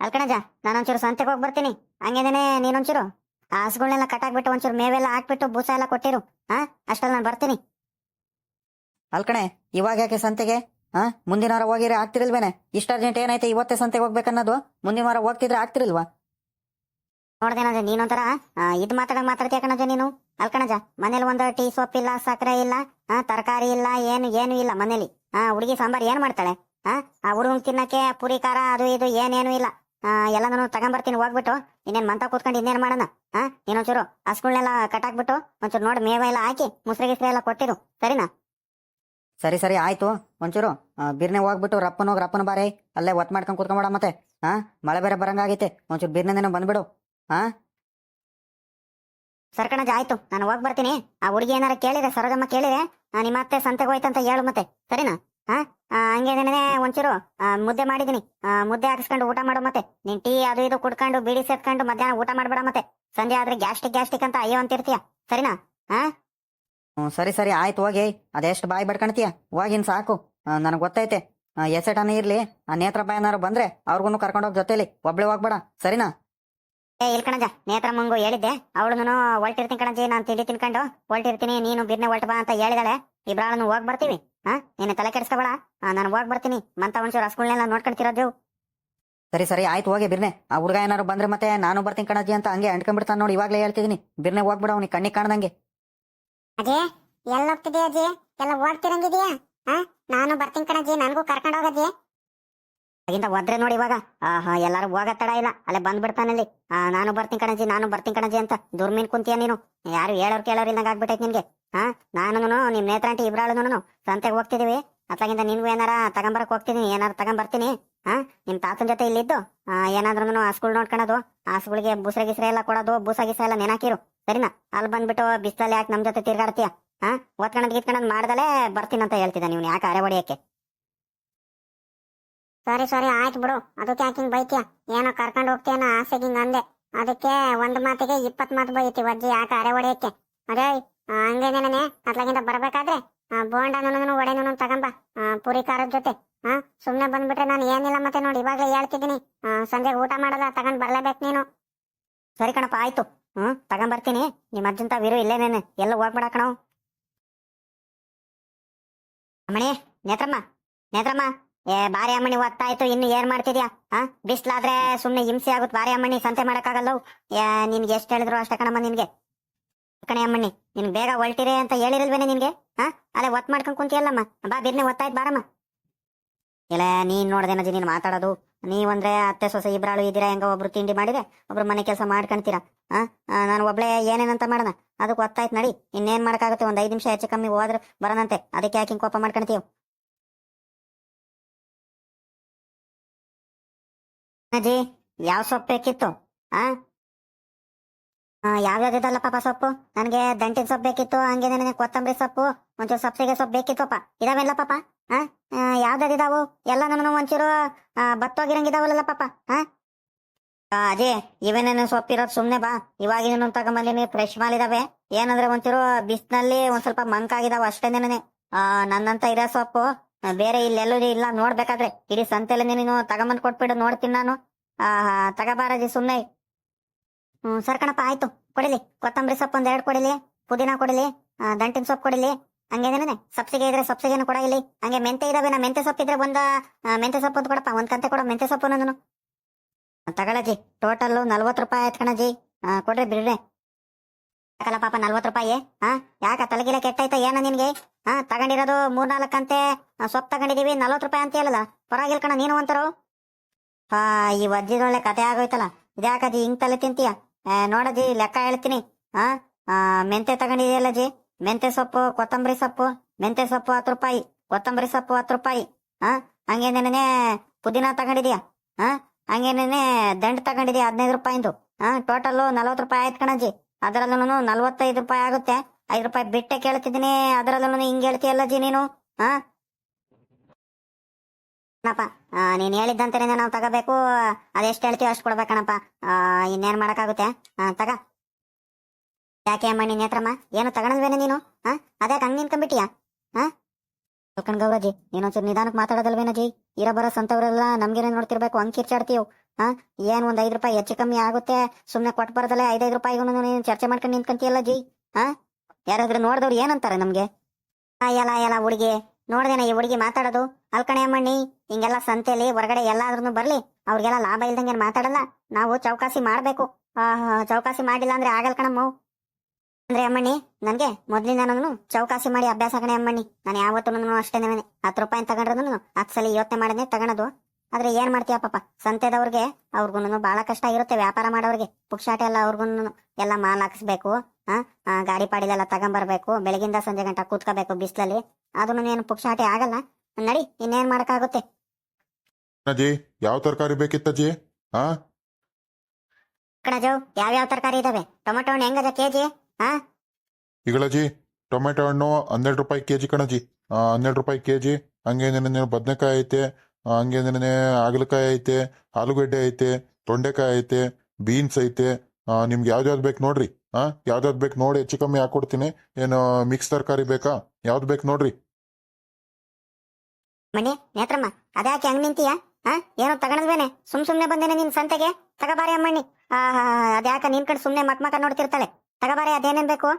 ಅಲ್ಕಣಜ ನಾನೊಂಚೂರು ಸಂತೆಗೆ ಹೋಗಿ ಬರ್ತೀನಿ. ಹಂಗೇನೆ ನೀನೊಂಚೂರು? ಆ ಹಸುಗಳನ್ನೆಲ್ಲ ಕಟ್ಟಾಕ್ಬಿಟ್ಟು ಒಂಚೂರು ಮೇವೆಲ್ಲ ಹಾಕ್ಬಿಟ್ಟು ಬೂಸ ಎಲ್ಲ ಕೊಟ್ಟಿರು. ಹಾ ಅಷ್ಟಲ್ಲಿ ನಾನು ಬರ್ತೀನಿ. ಅಲ್ಕಣೆ ಇವಾಗ ಯಾಕೆ ಸಂತೆಗೆ? ಹಾ ಮುಂದಿನ ವಾರ ಹೋಗಿರಿ ಆಗ್ತಿರಲ್ವೇನೆ? ಇಷ್ಟ ಅರ್ಜೆಂಟ್ ಏನೈತೆ ಇವತ್ತೇ ಸಂತೆಗೆ ಹೋಗ್ಬೇಕನ್ನೋದು? ಮುಂದಿನ ವಾರ ಹೋಗ್ತಿದ್ರೆ ಆಗ್ತಿರಲ್ವಾ? ನೋಡ್ದೇನಜ ನೀನೊಂಥರ ಇದು ಇದ್ ಮಾತಾಡಂಗ್ ಮಾತಾಡ್ತೀಯ ಕಣಜ ನೀನು? ಅಲ್ಕಣಜ ಮನೇಲಿ ಒಂದು ಟೀ ಸೊಪ್ಪು ಇಲ್ಲ ಸಕ್ಕರೆ ಇಲ್ಲ ಆ ತರಕಾರಿ ಇಲ್ಲ ಏನು ಏನು ಇಲ್ಲ ಮನೇಲಿ. ಆ ಹುಡುಗಿ ಸಾಂಬಾರ್ ಏನ್ ಮಾಡ್ತಾಳೆ? ಆ ಆ ಹುಡುಗನ್ ತಿನ್ನಕ್ಕೆ ಪುರಿ ಖಾರ ಅದು ಇದು ಏನೇನು ಇಲ್ಲ. ಎಲ್ಲ ನಾನು ತಗೊಂಬರ್ತೀನಿ ಹೋಗ್ಬಿಟ್ಟು. ಇನ್ನೇನ್ ಮಂತ ಕೂತ್ಕೊಂಡು ಇನ್ನೇನ್ ಮಾಡೋಣ? ಹಾ ನೀನೊಂಚೂರು ಹಸ್ಗಳನ್ನೆಲ್ಲ ಕಟ್ಟಾಕ್ಬಿಟ್ಟು ಒಂಚೂರು ನೋಡಿ ಮೇವ ಎಲ್ಲ ಹಾಕಿ ಮುಸ್ರೆ ಗಿಸ್ರೆ ಎಲ್ಲ ಕೊಟ್ಟಿರು. ಸರಿನಾ? ಸರಿ ಸರಿ ಆಯ್ತು. ಒಂಚೂರು ಬಿರ್ನೆ ಹೋಗ್ಬಿಟ್ಟು ರಪ್ಪನ ಹೋಗಿ ರಪ್ಪನ ಬಾರಿ. ಅಲ್ಲೇ ಒತ್ತು ಮಾಡ್ಕೊಂಡು ಕೂತ್ಕೊಂಬೋಡ ಮತ್ತೆ. ಹಾ ಮಳೆ ಬೇರೆ ಬರಂಗಾಗೈತೆ. ಒಂಚೂರು ಬಿರ್ನೆದೇನೋ ಬಂದ್ಬಿಡು. ಹಾ ಸರ್ಕಣಜ ಆಯ್ತು. ನಾನು ಹೋಗಿ ಬರ್ತೀನಿ ಆ ಹುಡುಗಿ ಏನಾರ ಕೇಳಿದೆ ಸರೋಜಮ್ಮ ಕೇಳಿದೆ ನಿಮ್ಮ ಅತ್ತೆ ಸಂತೆಗೆ ಹೋಯ್ತಂತ ಹೇಳು ಮತ್ತೆ. ಸರಿನಾ? ಹಾ ಹಂಗೇನೇ ಒಂಚೂರು ಮುದ್ದೆ ಮಾಡಿದೀನಿ ಆ, ಮುದ್ದೆ ಹಾಕಿಸ್ಕೊಂಡು ಊಟ ಮಾಡು ಮತ್ತೆ. ನೀನ್ ಟೀ ಅದು ಇದು ಕುಡ್ಕೊಂಡು ಬಿಡಿ ಸೇರ್ಕೊಂಡು ಮಧ್ಯಾಹ್ನ ಊಟ ಮಾಡ್ಬೇಡ ಮತ್ತೆ. ಸಂಜೆ ಆದ್ರೆ ಗ್ಯಾಸ್ಟಿಕ್ ಗ್ಯಾಸ್ಟಿಕ್ ಅಂತ ಅಯ್ಯೋ ಅಂತಿರ್ತೀಯ. ಸರಿನಾ? ಹಾ ಸರಿ ಸರಿ ಆಯ್ತು ಹೋಗಿ. ಅದೆಷ್ಟು ಬಾಯಿ ಬಡ್ಕೊಳ್ತೀಯ ಹೋಗಿನ್ ಸಾಕು. ನನಗೆ ಗೊತ್ತೈತೆ. ಎಸೆಟನ ಇರ್ಲಿ. ಆ ನೇತ್ರ ಬಾಯ್ ಏನಾರು ಬಂದ್ರೆ ಅವ್ರಿಗೂ ಹೋಗ್ ಜೊತೆಲಿ. ಒಬ್ಳೆ ಹೋಗ್ಬೇಡ. ಸರಿನಾ? ಏ ಇಲ್ ಕಣಜ. ನೇತ್ರಮ್ಮಂಗು ಹೇಳಿದ್ದೆ. ಅವಳು ಹೊಲ್ಟಿರ್ತೀನಿ ಕಣಜಿ ನಾನು ತಿಂಡಿ ತಿನ್ಕೊಂಡು. ಹೊಲ್ಟಿರ್ತೀನಿ ನೀನು ಬಿರ್ನೆ ಹೊಲ್ಟ ಬಾ ಅಂತ ಹೇಳಿದಾಳೆ. ಇಬ್ರಾಳನ್ನು ಹೋಗ್ ಬರ್ತೀವಿ. ಹಾ ನೀನು ತಲೆ ಕೆಡಿಸ್ಕೋಬೇಡ. ನಾನು ಹೋಗಿ ಬರ್ತೀನಿ. ಮಂತ ಒಂಚೂರು ಹಸ್ಗಳನ್ನೆಲ್ಲ ನೋಡ್ಕೊಂತಿರೋದು ಸರಿ ಸರಿ ಆಯ್ತು ಹೋಗಿ ಬಿರ್ನೆ. ಆ ಹುಡುಗ ಏನಾರು ಬಂದ್ರೆ ಮತ್ತೆ ನಾನು ಬರ್ತೀನಿ ಕಣಜ್ಜಿ ಅಂತ ಹಂಗೆ ಅಂಟ್ಕೊಂಡ್ಬಿಡ್ತಾನೆ ನೋಡಿ ಇವಾಗಲೇ ಹೇಳ್ತಿದ್ದೀನಿ. ಬಿರ್ನೆ ಹೋಗ್ಬಿಡ ಅವ್ನಿಗೆ ಕಣ್ಣಿ ಕಾಣ್ದಂಗೆ. ಅಜಯ್ ಎಲ್ಲ ಹೋಗ್ತಿದ್ಯಾ ಅಜ್ಜಿ ಎಲ್ಲ ಓಡ್ತಿರಂಗಿದ್ಯಾ? ಹಾ ನಾನು ಬರ್ತೀನಿ ಕಣಜ್ಜಿ ನನಗೂ ಕರ್ಕೊಂಡು ಹೋಗಜ್ಜಿ. ಆಗಿಂದ ಒದ್ರೆ ನೋಡಿ ಇವಾಗ. ಆಹಾ ಎಲ್ಲಾರು ಹೋಗ ತಡ ಇಲ್ಲ. ಅಲ್ಲೇ ಬಂದ್ಬಿಡ್ತಾನಲ್ಲಿ ಆ ನಾನು ಬರ್ತೀನಿ ಕಣಜಿ ನಾನು ಬರ್ತೀನಿ ಕಣಜಿ ಅಂತ ದುರ್ಮೀನ್ ಕುಂತಿಯ ನೀನು. ಯಾರು ಹೇಳೋರ್ ಕೇಳೋರ್ ಇಲ್ದಂಗ ಆಗ್ಬಿಟ್ಟೈತಿ ನಿನ್ಗೆ. ಹಾ ನಾನು ನಿಮ್ ನೇತ್ರಾಂಟಿ ಇಬ್ರಾಳು ಸಂತೆಗೆ ಹೋಗ್ತಿದೀವಿ. ಅತ್ತಾಗಿಂದ ನಿನ್ಗೂ ಏನಾರ ತಗೊಂಬರಕ್ ಹೋಗ್ತೀನಿ ಏನಾರ ತಗೊಂಬರ್ತೀನಿ. ಹಾ ನಿಮ್ ತಾತನ ಜೊತೆ ಇಲ್ಲಿದ್ದು? ಆ, ಏನಾದ್ರೂ ಹಸ್ಗಳು ನೋಡ್ಕೊಳೋದು. ಹಾಸ್ಗಳಿಗೆ ಬುಸ್ರ ಗಿಸ್ರೆ ಎಲ್ಲ ಕೊಡೋದು ಬೂಸ ಗಿಸ ಎಲ್ಲ ನೆನಾಕಿರು. ಸರಿನಾ? ಅಲ್ಲಿ ಬಂದ್ಬಿಟ್ಟು ಬಿಸ್ತಲ್ಲಿ ಯಾಕೆ ನಮ್ ಜೊತೆ ತಿರ್ಗಾಡ್ತೀಯ? ಹಾ ಓದ್ಕೊಂಡ್ ಗೀತ್ಕೊಂಡ್ ಮಾಡ್ದಲೇ ಬರ್ತೀನಿ ಅಂತ ಹೇಳ್ತಿದ್ದ ನೀವು ಯಾಕೆ ಅರೆ ಹೊಡಿಯಕ್ಕೆ? ಸರಿ ಸರಿ ಆಯ್ತು ಬಿಡು. ಅದಕ್ಕೆ ಯಾಕೆ ಹಿಂಗ್ ಬೈತೀಯ? ಏನೋ ಕರ್ಕೊಂಡು ಹೋಗ್ತೀಯನ ಆಸೆಗೆ ಹಿಂಗೆ ಅಂದೆ. ಅದಕ್ಕೆ ಒಂದ್ ಮಾತಿಗೆ ಇಪ್ಪತ್ ಮಾತು ಬೈತಿ ಅಜ್ಜಿ ಯಾಕೆ ಅರೆ ಹೊಡೆಯಕ್ಕೆ? ಅದೇ ಹಂಗೇನೇನೆ ಅತ್ಲಾಗಿಂದ ಬರ್ಬೇಕಾದ್ರೆ ಆ, ಒಡೆ ಒಡೆನೂ ತಗೊಂಬ. ಪುರಿ ಖಾರದ ಜೊತೆ. ಹಾ ಸುಮ್ನೆ ಬಂದ್ಬಿಟ್ರೆ ನಾನು ಏನಿಲ್ಲ ಮತ್ತೆ ನೋಡಿ ಇವಾಗಲೇ ಹೇಳ್ತಿದ್ದೀನಿ. ಸಂಜೆಗೆ ಊಟ ಮಾಡಲ್ಲ ತಗೊಂಡ್ ಬರ್ಲೇಬೇಕು ನೀನು. ಸರಿ ಕಣಪ್ಪ ಆಯ್ತು. ಹ್ಮ್ ತಗೊಂಬರ್ತೀನಿ ನಿಮ್ಮ ಅಜ್ಜಂತ ವೀರು ಇಲ್ಲೇನೇನೆ ಎಲ್ಲ ಹೋಗ್ಬೇಡ ಕಣವು ಅಮ್ಮಣಿ ನೇತ್ರಮ್ಮ ನೇತ್ರಮ್ಮ. ಏ, ಬಾರಿ ಅಮ್ಮಣಿ, ಒತ್ತಾಯ್ತು. ಇನ್ನು ಏನ್ ಮಾಡ್ತಿದ್ಯಾ? ಹಾ ಬಿಸ್ಲಾದ್ರೆ ಸುಮ್ನೆ ಹಿಂಸೆ ಆಗುತ್ತೆ ಬಾರಿ ಅಮ್ಮಣಿ, ಸಂತೆ ಮಾಡಕ್ಕಾಗಲ್ಲ ನಿನ್ಗೆ ಎಷ್ಟು ಹೇಳಿದ್ರು ಅಷ್ಟೇ ಕಣಮ್ಮ ನಿನ್ಗೆ. ಕಣೆ ಅಮ್ಮಣ್ಣಿ ನಿನ್ ಬೇಗ ಹೊಲ್ಟಿರಿ ಅಂತ ಹೇಳಿರಲ್ವೇನೆ ನಿನ್ಗೆ? ಹಾ ಅಲ್ಲೇ ಒತ್ ಮಾಡ್ಕೊಂಡ್ ಕುಂತಿಯಲ್ಲಮ್ಮ. ಬಾ, ಬಿರ್ನೆ ಒತ್ತಾಯ್ತು ಬಾರಮ್ಮ. ಇಲ್ಲ, ನೀನ್ ನೋಡ್ದೇನಜಿ ನೀನ್ ಮಾತಾಡೋದು. ನೀವಂದ್ರೆ ಅತ್ತೆ, ಸೊಸೆ ಇಬ್ರಾಳು ಇದ್ದೀರಾ? ಹೆಂಗ ಒಬ್ರು ತಿಂಡಿ ಮಾಡಿದ್ರೆ ಒಬ್ರು ಮನೆ ಕೆಲಸ ಮಾಡ್ಕೊಂತೀರಾ ಆ ನಾನು ಒಬ್ಳೆ ಏನೇನಂತ ಮಾಡೋಣ. ಅದಕ್ಕೆ ಒತ್ತಾಯ್ತು ನಡಿ. ಇನ್ನೇನ್ ಮಾಡಕ್ಕಾಗುತ್ತೆ? ಒಂದ್ ಐದ್ ನಿಮಿಷ ಹೆಚ್ಚು ಕಮ್ಮಿ ಹೋದ್ರೆ ಬರೋಣಂತೆ. ಅದಕ್ಕೆ ಯಾಕೆ ಕೋಪ ಮಾಡ್ಕೊಂತೀವಿ ಅಜ್ಜಿ ಯಾವ ಸೊಪ್ಪು ಬೇಕಿತ್ತು ಆ? ಯಾವ್ಯಾವ್ದಿದಲ್ಲ ಪಾಪ ಸೊಪ್ಪು? ನನಗೆ ದಂಟಿನ ಸೊಪ್ಪು ಬೇಕಿತ್ತು ಹಂಗೆ ನನಗೆ ಕೊತ್ತಂಬರಿ ಸೊಪ್ಪು ಒಂಚೂರು ಸಬ್ಸಿಗೆ ಸೊಪ್ಪು ಬೇಕಿತ್ತಪ್ಪ ಇದಾವೆಲ್ಲ ಪಾಪ ಆ? ಯಾವ್ದಾದಿದಾವು ಎಲ್ಲ ನಾನು ಒಂಚೂರು ಆ, ಬತ್ತೋಗಿರಂಗಿದಾವಲ್ಲ ಪಾಪ ಹಾ ಅದೇ ಇವೇನೇನು ಸೊಪ್ಪಿರೋದು ಸುಮ್ನೆ ಬಾ. ಇವಾಗಿನ ತಗೊಂಬಂದಿನಿ ಫ್ರೆಶ್ ಮಾಲ್ ಇದಾವೆ. ಏನಂದ್ರೆ ಒಂಚೂರು ಬಿಸ್ನಲ್ಲಿ ಒಂದ್ ಸ್ವಲ್ಪ ಮಂಕಾಗಿದಾವ ಅಷ್ಟೇ ಆ ನನ್ನಂತ ಇರೋ ಸೊಪ್ಪು ಆ, ಬೇರೆ ಇಲ್ಲೆಲ್ಲೂ ಇಲ್ಲ, ನೋಡ್ಬೇಕಾದ್ರೆ. ಇಡೀ ಸಂತೆಲ್ಲ ನೀನು ತಗೊಂಬಂದ್ ಕೊಟ್ಬಿಡು, ನೋಡ್ತೀನಿ ನಾನು. ತಗಬಾರಜಿ ಸುಮ್ಮನೆ ಹ್ಮ್, ಸರ್ ಕಣಪ್ಪ, ಆಯ್ತು. ಕೊಡಿಲಿ. ಕೊತ್ತಂಬರಿ ಸೊಪ್ಪು ಒಂದ್ ಎರಡು ಕೊಡಿಲಿ, ಪುದೀನ ಕೊಡಿಲಿ ದಂಟಿನ ಸೊಪ್ಪು ಕೊಡಿಲಿ. ಹಂಗೇನೇನೆ ಸಬ್ಸಿಗೆ ಇದ್ರೆ ಸಬ್ಸಿಗೆನು ಕೊಡ ಇಲ್ಲಿ. ಹಂಗೆ ಮೆಂತೆ ಇದಾವೆ, ನಾ ಮೆಂತೆ ಸೊಪ್ಪು ಇದ್ರೆ ಒಂದ ಮೆಂತೆ ಸೊಪ್ಪು ಅಂತ ಕೊಡಪ್ಪ, ಒಂದ್ ಕಂತೆ ಕೊಡ ಮೆಂತೆ ಸೊಪ್ಪು ನಾನು ತಗೊಳಜಿ. ಟೋಟಲ್ ನಲ್ವತ್ತು ರೂಪಾಯಿ ಆಯ್ತು ಕಣಜಿ. ಕೊಡ್ರಿ ಬಿಡ್ರಿ. ಯಾಕಲ್ಲ ಪಾಪ ನಲ್ವತ್ತು ರೂಪಾಯಿ, ಹಾ? ಯಾಕ ತಲೆಗಿಲ ಕೆಟ್ಟಾಯ್ತ ಏನ ನಿನ್ಗೆ? ಹಾ, ತಗೊಂಡಿರೋದು ಮೂರ್ನಾಲ್ಕು ಅಂತೆ ಸೊಪ್ಪು ತಗೊಂಡಿದೀವಿ, ನಲ್ವತ್ತು ರೂಪಾಯಿ ಅಂತ ಹೇಳಲ್ಲ. ಪರವಾಗಿಲ್ಲ ಕಣ, ನೀನು ಅಂತಾರೋ ಹಾ, ಈ ವಜ್ಜಿದೊಳ್ಳೆ ಕತೆ ಆಗೋಯ್ತಲ್ಲ. ಇದ್ಯಾಕಜಿ ಹಿಂಗ್ ತಲೆ ತಿಂತೀಯ? ನೋಡಜಿ ಲೆಕ್ಕ ಹೇಳ್ತೀನಿ. ಹಾ? ಮೆಂತೆ ತಗೊಂಡಿದೆಯಲ್ಲ ಜಿ ಮೆಂತೆ ಸೊಪ್ಪು, ಕೊತ್ತಂಬರಿ ಸೊಪ್ಪು. ಮೆಂತೆ ಸೊಪ್ಪು ಹತ್ತು ರೂಪಾಯಿ, ಕೊತ್ತಂಬರಿ ಸೊಪ್ಪು ಹತ್ತು ರೂಪಾಯಿ. ಹಾ? ಹಂಗೇನೇನೆ ಪುದೀನ ತಗೊಂಡಿದ್ಯಾ? ಹಾ? ಹಂಗೇನೇನೆ ದಂಡ್ ತಗೊಂಡಿದ್ಯಾ ಹದಿನೈದು ರೂಪಾಯಿಂದು? ಹಾ ಟೋಟಲ್ ನಲ್ವತ್ತು ರೂಪಾಯಿ ಆಯ್ತು ಕಣಜ್ಜಿ ಅದರಲ್ಲೂ ನಲ್ವತ್ತೈದು ರೂಪಾಯಿ ಆಗುತ್ತೆ. ಐದು ರೂಪಾಯಿ ಬಿಟ್ಟೆ ಕೇಳ್ತಿದ್ದೀನಿ. ಅದರಲ್ಲೂ ಹಿಂಗೆ ಹೇಳ್ತೀಯಲ್ಲ ಜಿ ನೀನು? ಹಾ ನೀನ್ ಹೇಳಿದ್ದಂತೆನೆ ನಾವು ತಗೋಬೇಕು. ಅದೆಷ್ಟು ಹೇಳ್ತೀವಿ ಅಷ್ಟು ಕೊಡ್ಬೇಕಣಪ್ಪ ಇನ್ನೇನು ಮಾಡಕ್ಕಾಗುತ್ತೆ? ಆ, ತಗ. ಯಾಕೆ ಅಮ್ಮ ನಿನ್ ನೇತ್ರಮ್ಮ ಏನು ತಗೊಂಡ್ಬೇನೆ ನೀನು? ಹಾ ಅದೇ ಹಂಗ್ ನಿನ್ಕೊಂಡ್ಬಿಟ್ಟಿಯಾ ಹಾ ಗೌರಜಿ ನೀನೊಂಚೂರು ನಿಧಾನಕ್ಕೆ ಮಾತಾಡೋದಲ್ವೇನಜಿ? ಇರೋ ಬರೋ ಸಂತವರೆಲ್ಲ ನಮ್ಗೇನೆ ನೋಡ್ತಿರ್ಬೇಕು ಹಂಗೆ ಕಿರ್ಚಾಡ್ತೀವ್ ಹಾ ಏನ್ ಒಂದ್ ಐದು ರೂಪಾಯಿ ಹೆಚ್ಚು ಕಮ್ಮಿ ಆಗುತ್ತೆ? ಸುಮ್ನೆ ಕೊಟ್ಟು ಬರದಲ್ಲ ಐದೈದು ರೂಪಾಯಿ ನೀನು ಚರ್ಚೆ ಮಾಡ್ಕೊಂಡು ನಿಂತ್ಕೊಂತೀಯಲ್ಲ ಜಿ? ಹಾ ಯಾರಾದ್ರೂ ನೋಡಿದವ್ರು ಏನಂತಾರೆ ನಮ್ಗೆ? ಎಲ್ಲ ಎಲ್ಲ ಹುಡುಗಿ. ನೋಡ್ದೇನ ಈ ಹುಡುಗಿ ಮಾತಾಡೋದು. ಅಲ್ಕಣೆ ಅಮ್ಮಣ್ಣಿ, ಹಿಂಗೆಲ್ಲ ಸಂತೆಲಿ ಹೊರಗಡೆ ಎಲ್ಲಾದ್ರೂ ಬರ್ಲಿ. ಅವ್ರಿಗೆಲ್ಲ ಲಾಭ ಇಲ್ದಂಗೆ ಮಾತಾಡಲ್ಲ. ನಾವು ಚೌಕಾಸಿ ಮಾಡ್ಬೇಕು. ಚೌಕಾಸಿ ಮಾಡಿಲ್ಲ ಅಂದ್ರೆ ಆಗಲ್ ಕಣಮ್ಮ. ಅಂದ್ರೆ ಅಮ್ಮಣ್ಣಿ, ನನ್ಗೆ ಮೊದ್ಲಿಂದ ಚೌಕಾಸಿ ಮಾಡಿ ಅಭ್ಯಾಸ ಕಣೆ ಅಮ್ಮಣ್ಣಿ. ನಾನು ಯಾವತ್ತೂ ಅಷ್ಟೇನೆ ಹತ್ತು ರೂಪಾಯಿ ತಗೊಂಡ್ರು ಹತ್ತು ಸಲ ಯೋಚನೆ ಮಾಡದೆ ತಗೊಳೋದು. ಆದ್ರೆ ಏನ್ ಮಾಡ್ತೀಯ ಪಾಪ? ಸಂತೆದವ್ರಿಗೆ ಅವ್ರಿಗೂ ಬಹಳ ಕಷ್ಟ ಆಗಿರುತ್ತೆ ವ್ಯಾಪಾರ ಮಾಡೋರಿಗೆ. ಪುಕ್ಷಾಟ ಎಲ್ಲ ಅವ್ರಿಗೂ ಎಲ್ಲ ಮಾಲ್ ಹಾಕಿಸ್ಬೇಕು ಗಾಡಿ ಪಾಡಿಲೆಲ್ಲ ತಗೊಂಬರ್ಬೇಕು ಬೆಳಗಿಂದ ಸಂಜೆ ಗಂಟ ಕೂತ್ಕೋಬೇಕು ಬಿಸಿಲಲ್ಲಿ. ಅದನ್ನು ಏನು ಪುಕ್ಷಾಟೆ ಆಗಲ್ಲ. ನಡಿ ಇನ್ನೇನ್ ಮಾಡಕ್ಕಾಗುತ್ತೆ? ಅಜ್ಜಿ ಯಾವ ತರಕಾರಿ ಬೇಕಿತ್ತಜ್ಜಿ? ಹಾ ಯಾವ ಯಾವ್ಯಾವ ತರಕಾರಿ ಇದಾವೆ? ಟೊಮೆಟೊ ಹಣ್ಣು ಹೆಂಗದ ಕೆಜಿ? ಹಾ ಈಗಳಜ್ಜಿ ಟೊಮೆಟೊ ಹಣ್ಣು ಹನ್ನೆರಡು ರೂಪಾಯಿ ಕೆಜಿ ಕಣಜಿ ಹನ್ನೆರಡು ರೂಪಾಯಿ ಕೆಜಿ. ಹಂಗೆ ಬದನೆಕಾಯಿ ಐತೆ ಹಂಗೆ ಅಂದ್ರೆ ಹಾಗಲಕಾಯಿ ಐತೆ, ಆಲೂಗಡ್ಡೆ ಐತೆ, ತೊಂಡೆಕಾಯಿ ಐತೆ, ಬೀನ್ಸ್ ಐತೆ. ನಿಮ್ಗೆ ಯಾವ್ದ್ಯಾವ್ದು ಬೇಕು ನೋಡ್ರಿ. ಹಾ ಯಾವ್ದಾವ್ದು ಬೇಕು ನೋಡಿ, ಹೆಚ್ಚು ಕಮ್ಮಿ ಹಾಕೊಡ್ತೀನಿ. ಏನು ಮಿಕ್ಸ್ ತರಕಾರಿ ಬೇಕಾ? ಯಾವ್ದು ಬೇಕು ನೋಡ್ರಿ. ಮನೆ, ನೇತ್ರಮ್ಮ ಅದ್ಯಾಕೆ ಹಂಗ್ ನಿಂತೀಯ? ಹಾ ಏನೋ ತಗೊಂಡ್ವೇನೆ ಸುಮ್ ಸುಮ್ನೆ ಬಂದೇನೆ ನಿನ್ ಸಂತೆಗೆ? ತಗಬಾರಿ ಅಮ್ಮಣ್ಣಿ. ಅದ್ಯಾಕ ನಿನ್ ಕಡೆ ಸುಮ್ನೆ ಮಕ್ ಮಕ ನೋಡ್ತಿರ್ತಾಳೆ. ತಗಬಾರಿ, ಅದೇನೇನ್ ಬೇಕು?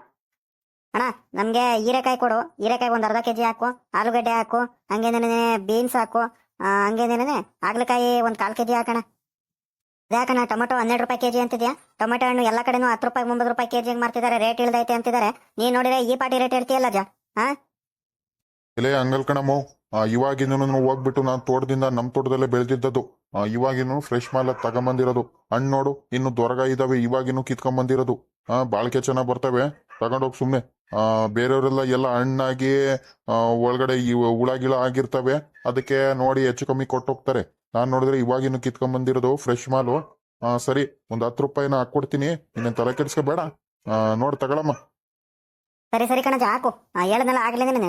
ಅಣ್ಣ, ನಮ್ಗೆ ಹೀರೆಕಾಯಿ ಕೊಡು. ಹೀರೆಕಾಯಿ ಒಂದ್ ಅರ್ಧ ಕೆಜಿ ಹಾಕು, ಆಲೂಗಡ್ಡೆ ಹಾಕು, ಹಂಗೆ ಬೀನ್ಸ್ ಹಾಕು. ಹಂಗೇನೇನೆ ಆಗ್ಲಕಾಯಿ ಒಂದ್ ಕೆ ಕೆಜಿ ಹಾಕಣ. ಯಾಕಣ ಟೊಮೆಟೊ ಹನ್ನೆರಡು ರೂಪಾಯಿ ಕೆಜಿ ಅಂತಿದ್ಯಾ? ಟೊಮೆಟೊ ಹಣ್ಣು ಎಲ್ಲ ಕಡೆನೂ ಹತ್ತು ರೂಪಾಯಿ, ಒಂಬತ್ತು ರೂಪಾಯಿ ಕೆಜಿಗೆ ಮಾರ್ತಿದ್ದಾರೆ ರೇಟ್ ಇಳ್ದೈತೆ ಅಂತಿದ್ದಾರೆ ನೀ ನೋಡಿದ್ರೆ ಈ ಪಾಟಿ ರೇಟ್ ಹೇಳ್ತೀಯಲ್ಲ ಜಾ ಇಲ್ಲೇ ಹಂಗಲ್ ಕಣಮ್ಮು ಇವಾಗಿನ ಹೋಗ್ಬಿಟ್ಟು ನಾನು ತೋಟದಿಂದ ನಮ್ಮ ತೋಟದಲ್ಲೇ ಬೆಳೆದಿದ್ದದ್ದು. ಇವಾಗಿನೂ ಫ್ರೆಶ್ ಮಾಲ ತಗೊಂಬಂದಿರೋದು. ಹಣ್ಣು ನೋಡು, ಇನ್ನು ದೊರಗ ಇದಾವೆ, ಇವಾಗಿನೂ ಕಿತ್ಕೊಂಬಂದಿರೋದು. ಆ, ಬಾಳಿಕೆ ಚೆನ್ನಾಗಿ ಬರ್ತವೆ. ತಗೊಂಡೋಗಿ ಸುಮ್ಮನೆ ಬೇರೆಯವರೆಲ್ಲ ಎಲ್ಲ ಹಣ್ಣಾಗಿ ಆ, ಒಳಗಡೆ ಈ ಹುಳ ಆಗಿರ್ತವೆ ಅದಕ್ಕೆ ನೋಡಿ ಹೆಚ್ಚು ಕಮ್ಮಿ ಕೊಟ್ಟೋಗ್ತಾರೆ. ನಾನು ನೋಡಿದ್ರೆ ಇವಾಗೇನು ಕಿತ್ಕೊಂಡ್ ಬಂದಿರೋದು ಫ್ರೆಶ್ ಮಾಲು. ಆ, ಸರಿ ಒಂದು ಹತ್ತು ರೂಪಾಯಿನ ಹಾಕ್ಕೊಡ್ತೀನಿ ಇನ್ನೇನು ತಲೆ ಕೆಡಿಸ್ಕೋಬೇಡ. ನೋಡಿ ತಗೊಳಮ್ಮ. ಸರಿ ಸರಿ ಕಣಜ ಹಾಕು. ಹೇಳದಲ್ಲ ಆಗ್ಲಿಂದ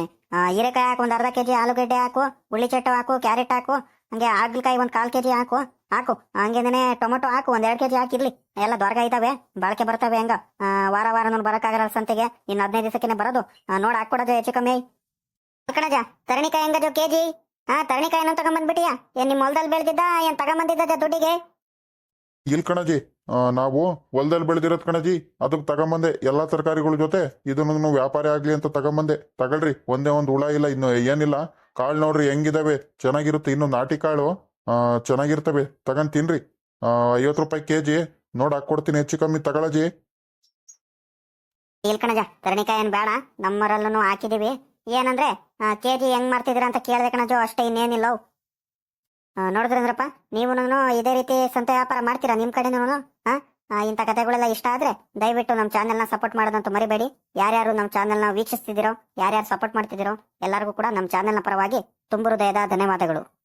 ಹೀರೆಕಾಯಿ ಹಾಕು ಒಂದು ಅರ್ಧ ಕೆಜಿ ಆಲೂಗಡ್ಡೆ ಹಾಕು ಉಳ್ಳಿ ಚಟ್ಟು ಹಾಕು ಕ್ಯಾರೆಟ್ ಹಾಕು ಹಂಗೆ ಆಗ್ಲಿಕಾಯಿ ಒಂದು ಕಾಲ್ ಕೆಜಿ ಹಾಕು. ಹಾಕು. ಹಂಗೇನೆ ಟೊಮೊಟೊ ಹಾಕು. ಒಂದ್ ಎರಡು ಕೆಜಿ ಹಾಕಿರ್ಲಿ. ಎಲ್ಲ ದೊರಗ ಇದಾವೆ. ಬಳಕೆ ಬರ್ತವೆ ಹೆಂಗ. ವಾರ ವಾರ ನಾನು ಬರಕ್ಕಾಗಲ್ಲ ಸಂತೆಗೆ. ಇನ್ನು ಹದಿನೈದು ದಿವಸಕ್ಕೆ ಬರೋದು. ನೋಡ್ ಹಾಕೊಡೋದು ಹೆಚ್ಚು ಕಮ್ಮಿ. ಕಣಜ, ತರಣಿಕಾಯಿ ಹೆಂಗದ ಕೆಜಿ? ಹಾ ತರಣಿಕಾಯಿ ಏನೋ ತಗೊಂಬಂದ್ಬಿಟ್ಟಿಯಾ? ಏನ್ ನಿಮ್ ಹೊಲದಲ್ಲಿ ಬೆಳೆದಿದ್ದ? ಏನ್ ತಗೊಂಬಂದಿದ್ದ ದುಡ್ಡಿಗೆ? ಇಲ್ ಕಣಜಿ. ನಾವು ಹೊಲದಲ್ಲಿ ಬೆಳೆದಿರೋದ್ ಕಣಜಿ. ಅದಕ್ಕೆ ತಗೊಂಬಂದೆ. ಎಲ್ಲಾ ತರಕಾರಿಗಳ ಜೊತೆ. ಇದನ್ನು ವ್ಯಾಪಾರ ಆಗ್ಲಿ ಅಂತ ತಗೊಂಬಂದೆ. ತಗೊಳ್ರಿ. ಒಂದೇ ಒಂದು ಹುಳ ಇಲ್ಲ, ಇನ್ನು ಏನಿಲ್ಲ. ಕಾಳು ನೋಡ್ರಿ ಹೆಂಗಿದಾವೆ? ಚೆನ್ನಾಗಿರುತ್ತೆ. ಇನ್ನು ನಾಟಿ ಕಾಳು ಚೆನ್ನಾಗಿರ್ತವೆ. ತಗೊಂಡ್ ತಿನ್ರಿ. ಐವತ್ತು ರೂಪಾಯಿ ಕೆಜಿ. ನೋಡಿ ಹಾಕೊಡ್ತೀನಿ ಹೆಚ್ಚು ಕಮ್ಮಿ ತಗೊಳಜಿ ಇಲ್ ಕಣಜ ತರಣಿಕಾಯಿ ಏನ್ ಬೇಡ. ನಮ್ಮರಲ್ಲೂ ಹಾಕಿದೀವಿ. ಏನಂದ್ರೆ ಕೆ ಜಿ ಹೆಂಗ್ ಮಾಡ್ತಿದ್ರ ಅಂತ ಕೇಳಿದೆ ಕಣಜೋ ಅಷ್ಟೇ ಇನ್ನೇನಿಲ್ಲ ನೋಡಿದ್ರಂದ್ರಪ್ಪ ನೀವು ಇದೇ ರೀತಿ ಸಂತೆ ವ್ಯಾಪಾರ ಮಾಡ್ತೀರಾ ನಿಮ್ ಕಡೆನೂ ಹಾ ಇಂಥ ಕಥೆಗಳೆಲ್ಲ ಇಷ್ಟ ಆದ್ರೆ ದಯವಿಟ್ಟು ನಮ್ಮ ಚಾನೆಲ್ನ ಸಪೋರ್ಟ್ ಮಾಡೋದಂತೂ ಮರಿಬೇಡಿ. ಯಾರ್ಯಾರು ನಮ್ಮ ಚಾನೆಲ್ನ ವೀಕ್ಷಿಸ್ತಿದ್ದೀರೋ, ಯಾರ್ಯಾರು ಸಪೋರ್ಟ್ ಮಾಡ್ತಿದ್ದೀರೋ, ಎಲ್ಲರಿಗೂ ಕೂಡ ನಮ್ಮ ಚಾನೆಲ್ನ ಪರವಾಗಿ ತುಂಬ ಹೃದಯದ ಧನ್ಯವಾದಗಳು.